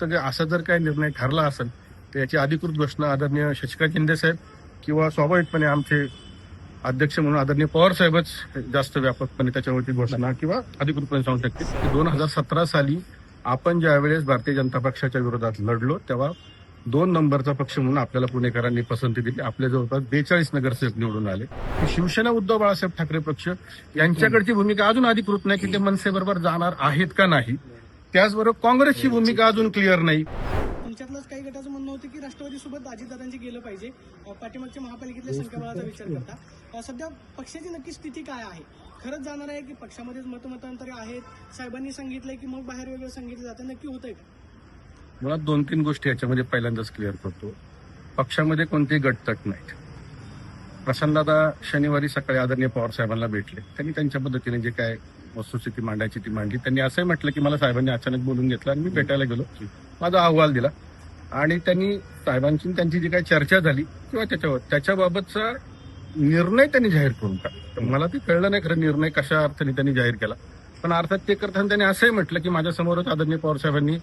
तर असा जर काही निर्णय ठरला असेल तर याची अधिकृत घोषणा आदरणीय शशिकांत शिंदे साहेब किंवा स्वाभाविकपणे आमचे अध्यक्ष म्हणून आदरणीय पवार साहेबच जास्त व्यापकपणे त्याच्यावरती घोषणा किंवा अधिकृतपणे सांगू शकतील दोन हजार सतरा साली आपण ज्यावेळेस भारतीय जनता पक्षाच्या विरोधात लढलो तेव्हा दोन नंबरचा पक्ष म्हणून आपल्याला पुणेकरांनी पसंती दिली. आपल्या जवळपास बेचाळीस नगरसेवक निवडून आले. शिवसेना उद्धव बाळासाहेब ठाकरे पक्ष यांच्याकडची भूमिका अजून अधिकृत नाही की ते मनसेबरोबर जाणार आहेत का नाही. त्याचबरोबर काँग्रेसची भूमिका अजून क्लिअर नाही. तुमच्यातलंच काही गटाचं म्हणणं होतं की राष्ट्रवादीसोबत अजितदादांची गेलं पाहिजे. पाठीमागच्या महापालिकेतल्या संख्याबळाचा विचार करता. अं, सध्या पक्षाची नक्की स्थिती काय आहे? खरंच जाणार आहे की पक्षामध्येच मतमतांतरे आहेत? साहेबांनी सांगितलंय की मग बाहेर वेगळं सांगितलं जातं? नक्की होतंय का? मला दोन तीन गोष्टी याच्यामध्ये पहिल्यांदाच क्लिअर करतो. पक्षामध्ये कोणतेही गटतट नाहीत. प्रसन्नदादा शनिवारी सकाळी आदरणीय पवार साहेबांना भेटले. त्यांनी त्यांच्या पद्धतीने जे काय वस्तुस्थिती मांडायची ती मांडली. त्यांनी असंही म्हटलं की मला साहेबांनी अचानक बोलून घेतलं आणि मी भेटायला गेलो. माझा अहवाल दिला. आणि त्यांनी साहेबांची त्यांची जी काही चर्चा झाली किंवा त्याच्यावर त्याच्याबाबतचा निर्णय त्यांनी जाहीर करून टाकला मला ते कळलं नाही खरं निर्णय कशा अर्थाने त्यांनी जाहीर केला. पण अर्थात ते करताना त्यांनी असंही म्हटलं की माझ्यासमोरच आदरणीय पवार साहेबांनी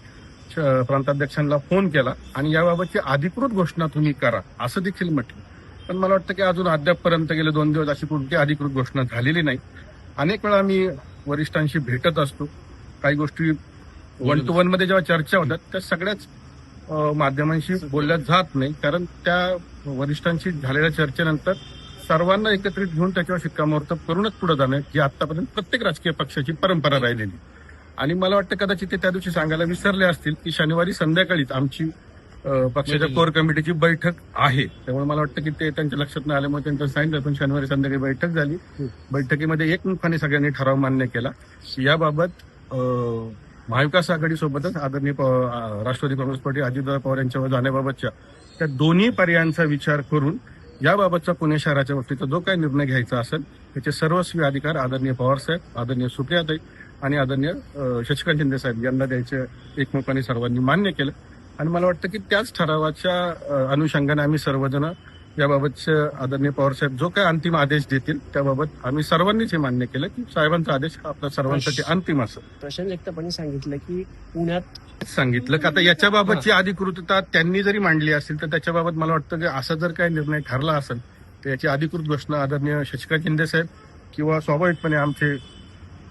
श- प्रांताध्यक्षांना फोन केला आणि याबाबतची अधिकृत घोषणा तुम्ही करा असं देखील म्हटलं. पण मला वाटतं की अजून अद्यापपर्यंत गेले दोन दिवस अशी कोणती अधिकृत घोषणा झालेली नाही. अनेक वेळा मी वरिष्ठांशी भेटत असतो. काही गोष्टी वन टू वनमध्ये जेव्हा चर्चा होतात त्या सगळ्याच माध्यमांशी बोलल्या जात नाही. कारण त्या वरिष्ठांशी झालेल्या चर्चेनंतर सर्वांना एकत्रित घेऊन त्याच्यावर शिक्कामोर्तब करूनच पुढे जाणं जी आतापर्यंत प्रत्येक राजकीय पक्षाची परंपरा राहिलेली. आणि मला वाटतं कदाचित ते त्या दिवशी सांगायला विसरले असतील की शनिवारी संध्याकाळीच आमची पक्षाच्या कोर कमिटीची बैठक आहे. त्यामुळे मला वाटतं की ते त्यांच्या लक्षात नाही आल्यामुळे त्यांचं सांगितलं पण शनिवारी संध्याकाळी बैठक झाली. बैठकीमध्ये एकमुखाने सगळ्यांनी ठराव मान्य केला. याबाबत महाविकास आघाडीसोबतच आदरणीय राष्ट्रवादी काँग्रेस पार्टी अजितदादा पवार यांच्यावर जाण्याबाबतच्या त्या दोन्ही पर्यायांचा विचार करून याबाबतचा पुणे शहराच्या बाबतीचा जो काही निर्णय घ्यायचा असेल त्याचे सर्वस्वी अधिकार आदरणीय पवार साहेब आदरणीय सुप्रियाताई आणि आदरणीय शशिकांत शिंदे साहेब यांना द्यायचे एकमुखाने सर्वांनी मान्य केलं. आणि मला वाटतं की त्याच ठरावाच्या अनुषंगाने आम्ही सर्वजण याबाबतचे आदरणीय पवार साहेब जो काही अंतिम आदेश देतील त्याबाबत आम्ही सर्वांनीच हे मान्य केलं की साहेबांचा आदेश हा आपल्या सर्वांसाठी अंतिम असेल प्रशांत सांगितलं की पुण्यात सांगितलं का आता याच्याबाबतची अधिकृतता त्यांनी जरी मांडली असेल तर त्याच्याबाबत मला वाटतं की असा जर काही निर्णय ठरला असेल तर याची अधिकृत घोषणा आदरणीय शशिकांत शिंदे साहेब किंवा स्वाभाविकपणे आमचे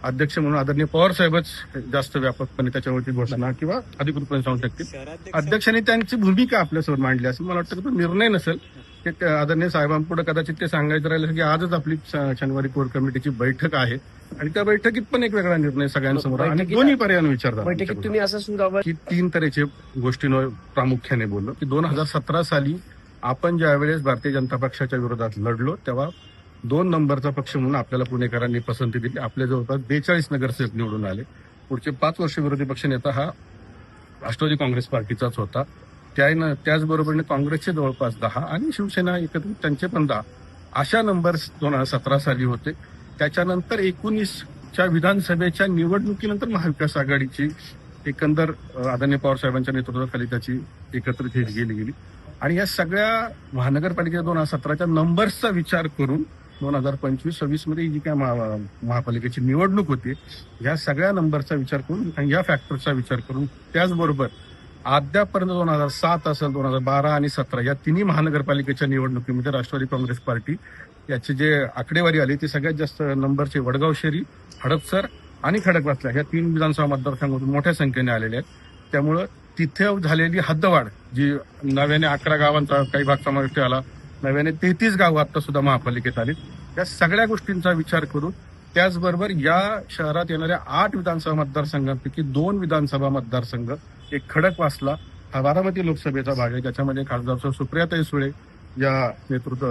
अध्यक्ष म्हणून आदरणीय पवार साहेबच जास्त व्यापकपणे त्याच्यावरती घोषणा किंवा अधिकृतपणे सांगू शकतील. अध्यक्षांनी त्यांची भूमिका आपल्यासमोर मांडली असेल मला वाटतं की तो निर्णय नसेल. आदरणीय साहेबांपुढे कदाचित ते सांगायचं राहिलं की आजच आपली शनिवारी कोर कमिटीची बैठक आहे. आणि त्या बैठकीत पण एक वेगळा निर्णय सगळ्यांसमोर. आणि दोन्ही पर्याय विचारतात बैठकीत तुम्ही असं सुरावर की तीन तऱ्हेचे गोष्टींवर प्रामुख्याने बोललो. की दोन हजार सतरा साली आपण ज्या वेळेस भारतीय जनता पक्षाच्या विरोधात लढलो तेव्हा दोन नंबरचा पक्ष म्हणून आपल्याला पुणेकरांनी पसंती दिली. आपल्या जवळपास बेचाळीस नगरसेवक निवडून आले. पुढचे पाच वर्ष विरोधी पक्षनेता हा राष्ट्रवादी काँग्रेस पार्टीचाच होता. त्यानं त्याचबरोबरीने काँग्रेसचे जवळपास दहा आणि शिवसेना एकत्रित त्यांचे पण दहा. अशा नंबर्स दोन हजार सतरा साली होते. त्याच्यानंतर एकोणीसच्या विधानसभेच्या निवडणुकीनंतर महाविकास आघाडीची एकंदर आदरणीय पवार साहेबांच्या नेतृत्वाखाली त्याची एकत्रित हे गेली गेली. आणि या सगळ्या महानगरपालिकेच्या दोन हजार सतराच्या नंबर्सचा विचार करून दोन हजार पंचवीस सव्वीसमध्ये जी काय महा- महापालिकेची निवडणूक होती या सगळ्या नंबरचा विचार करून आणि या फॅक्टरचा विचार करून त्याचबरोबर अद्यापर्यंत दोन हजार सात असेल दोन हजार बारा आणि सतरा या तिन्ही महानगरपालिकेच्या निवडणुकीमध्ये राष्ट्रवादी काँग्रेस पार्टी याची जे आकडेवारी आली ती सगळ्यात जास्त नंबरचे वडगाव शेरी हडपसर आणि खडकवासला या तीन विधानसभा मतदारसंघातून मोठ्या संख्येने आलेल्या आहेत. त्यामुळं तिथे झालेली हद्दवाढ जी नव्याने अकरा गावांचा काही भाग समाविष्ट आला नव्याने तेहतीस गावं आता सुद्धा महापालिकेत आली या सगळ्या गोष्टींचा विचार करून त्याचबरोबर या शहरात येणाऱ्या आठ विधानसभा मतदारसंघांपैकी दोन विधानसभा मतदारसंघ एक खडकवासला हा बारामती लोकसभेचा भाग आहे. ज्याच्यामध्ये खासदार सुप्रियाताई सुळे या नेतृत्व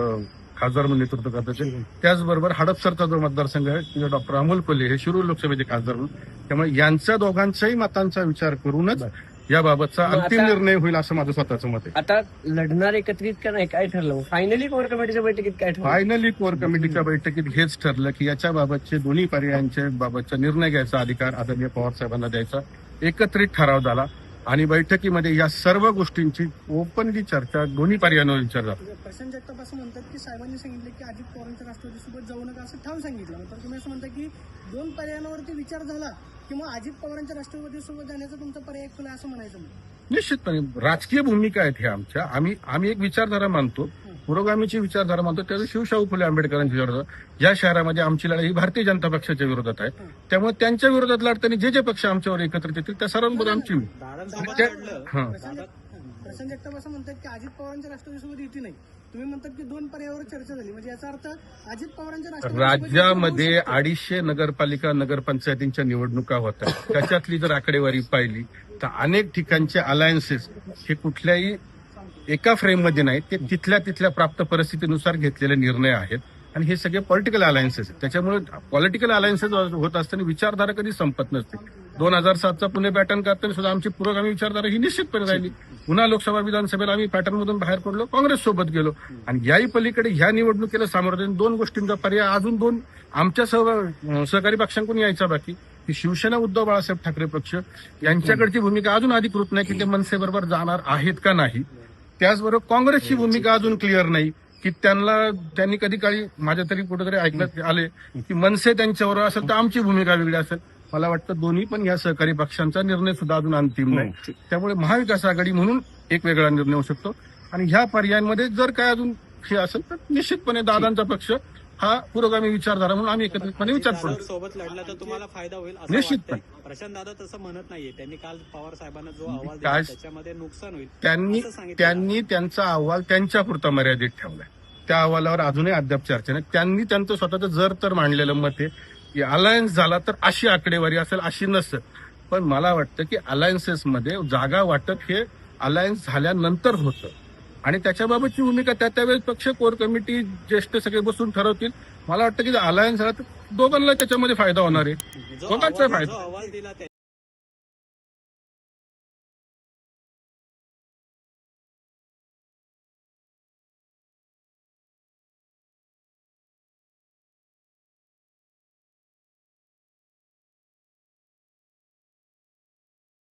खासदार म्हणून नेतृत्व करतात त्याचबरोबर हडपसरचा जो मतदारसंघ आहे डॉक्टर अमोल कोल्हे हे शिरूर लोकसभेचे खासदार म्हणून. त्यामुळे यांच्या दोघांच्याही मतांचा विचार करूनच याबाबतचा मग अंतिम आता- निर्णय होईल असं माझं स्वतःचं मत आहे. आता लढणार एकत्रित का नाही काय ठरलं? फायनली कोर कमिटीच्या बैठकीत काय ठरलं? फायनली कोर कमिटीच्या बैठकीत हेच ठरलं की याच्या बाबतचे दोन्ही पर्यायांचे बाबतचा निर्णय घ्यायचा अधिकार आदरणीय पवार साहेबांना द्यायचा. एकत्रित ठराव झाला आणि बैठकीमध्ये या सर्व गोष्टींची ओपनली चर्चा दोन्ही पर्यायांवर विचार झाला प्रशांत जगताप असं म्हणतात की साहेबांनी सांगितलं की अजित पवारांच्या राष्ट्रवादीसोबत जाऊ नका असं ठाम सांगितलं. तर तुम्ही असं म्हणता की दोन पर्यायांवरती विचार झाला किंवा अजित पवारांच्या राष्ट्रवादीसोबत जाण्याचा तुमचा पर्याय खुला असं म्हणायचं निश्चितपणे. राजकीय भूमिका आहेत ह्या आमच्या. आम्ही आम्ही एक विचारधारा मानतो. पुरोगामीची विचारधारा मानतो. त्याचं शिवशाहू फुले आंबेडकरांची विचारधारा ज्या शहरामध्ये आमची लढाई ही भारतीय जनता पक्षाच्या विरोधात आहे त्यामुळे त्यांच्या विरोधात लढताना जे जे पक्ष आमच्यावर एकत्रित येतील त्या सर्वांबरोबर आमची. प्रशांत जगताप असं म्हणतात की अजित पवारांच्या राष्ट्रवादीसोबत युती नाही. तुम्ही म्हणतात की दोन पर्यायावर चर्चा झाली. म्हणजे याचा अर्थ अजित पवारांच्या राज्यामध्ये. अडीचशे नगरपालिका नगरपंचायतींच्या निवडणुका होत आहेत त्याच्यातली जर आकडेवारी पाहिली तर अनेक ठिकाणचे अलायन्सेस हे कुठल्याही एका फ्रेममध्ये नाहीत. ते तिथल्या तिथल्या प्राप्त परिस्थितीनुसार घेतलेले निर्णय आहेत. आणि हे सगळे पॉलिटिकल अलायन्सेस आहेत. त्याच्यामुळे पॉलिटिकल अलायन्सेस होत असताना विचारधारा कधी संपत नसते. दोन हजार सातचा पुणे पॅटर्न करताना सुद्धा आमची पुरोगामी विचारधारा ही निश्चितपणे राहिली. पुन्हा लोकसभा विधानसभेला आम्ही पॅटर्नमधून बाहेर पडलो काँग्रेस सोबत गेलो. आणि याही पलीकडे ह्या निवडणुकीला सामोरं दोन गोष्टींचा पर्याय अजून दोन. आमच्या सह सहकारी पक्षांकडून यायचा बाकी. की शिवसेना उद्धव बाळासाहेब ठाकरे पक्ष यांच्याकडची भूमिका अजून अधिकृत नाही की ते मनसेबरोबर जाणार आहेत का नाही. त्याचबरोबर काँग्रेसची भूमिका अजून क्लिअर नाही. की त्यांना त्यांनी कधी काळी माझ्या तरी कुठेतरी ऐकण्यात आले की मनसे त्यांच्याबरोबर असेल तर आमची भूमिका वेगळी असेल. मला वाटतं दोन्ही पण या सहकारी पक्षांचा निर्णय सुद्धा अजून अंतिम नाही. त्यामुळे महाविकास आघाडी म्हणून एक वेगळा निर्णय होऊ शकतो. आणि ह्या पर्यायांमध्ये जर काय अजून हे असेल तर निश्चितपणे दादांचा पक्ष हा पुरोगामी विचारधारा म्हणून आम्ही एकत्रितपणे विचार करू. सोबत लढला तर तुम्हाला फायदा होईल निश्चितपणे. प्रशांत दादा तसं म्हणत नाहीये. त्यांनी काल पवार साहेबांना जो अहवाल काय- त्याच्यामध्ये नुकसान होईल. त्यांनी असं सांगितलं. त्यांनी त्यांचा अहवाल त्यांच्यापुरता मर्यादित ठेवलाय. त्या अहवालावर अजूनही अद्याप चर्चा नाही. त्यांनी त्यांचं स्वतःचं जर तर मांडलेलं मत आहे की अलायन्स झाला तर अशी आकडेवारी असेल अशी नसेल. पण मला वाटतं की अलायन्सेसमध्ये जागा वाटप हे अलायन्स झाल्यानंतर होतं. आणि त्याच्याबाबतची भूमिका त्या त्यावेळेस पक्ष कोर कमिटी ज्येष्ठ सगळे बसून ठरवतील. मला वाटतं की अलायन्स तर दोघांना त्याच्यामध्ये फायदा होणार आहे. दोघांचा फायदा.